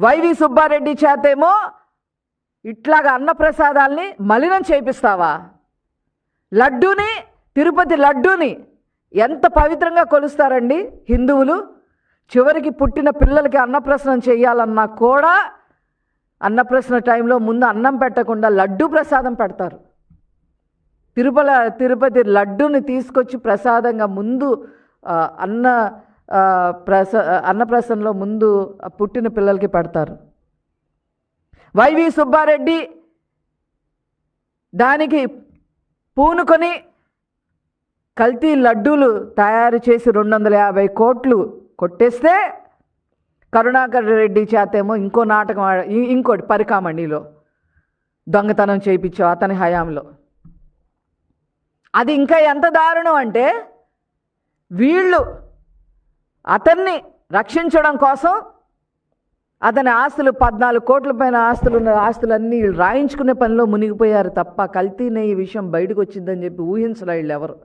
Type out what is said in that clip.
YV Subbareddy చేతేమో ఇట్లాగా అన్నప్రసాదాల్ని మలినం చేపిస్తావా లడ్డూని తిరుపతి లడ్డూని ఎంత పవిత్రంగా కొలుస్తారండి హిందువులు? చివరికి పుట్టిన పిల్లలకి అన్నప్రసనం చేయాలన్నా కూడా అన్నప్రసన టైంలో ముందు అన్నం పెట్టకుండా లడ్డు ప్రసాదం పెడతారు. తిరుపల తిరుపతి లడ్డుని తీసుకొచ్చి ప్రసాదంగా ముందు అన్న ప్రస అన్నప్రసన్నంలో ముందు పుట్టిన పిల్లలకి పెడతారు. వైవి సుబ్బారెడ్డి దానికి పూనుకొని కల్తీ లడ్డూలు తయారు చేసి రెండు వందల యాభై కోట్లు కొట్టేస్తే కరుణాకర్ రెడ్డి చేతేమో ఇంకో నాటకం ఇంకోటి పరికామణిలో దొంగతనం చేయించావు అతని హయాంలో. అది ఇంకా ఎంత దారుణం అంటే వీళ్ళు అతన్ని రక్షించడం కోసం అతని ఆస్తులు పద్నాలుగు కోట్ల పైన ఆస్తులు ఉన్న ఆస్తులన్నీ వీళ్ళు రాయించుకునే పనిలో మునిగిపోయారు తప్ప కల్తీ నెయ్యి విషయం బయటకు వచ్చిందని చెప్పి ఊహించలే వీళ్ళు ఎవరు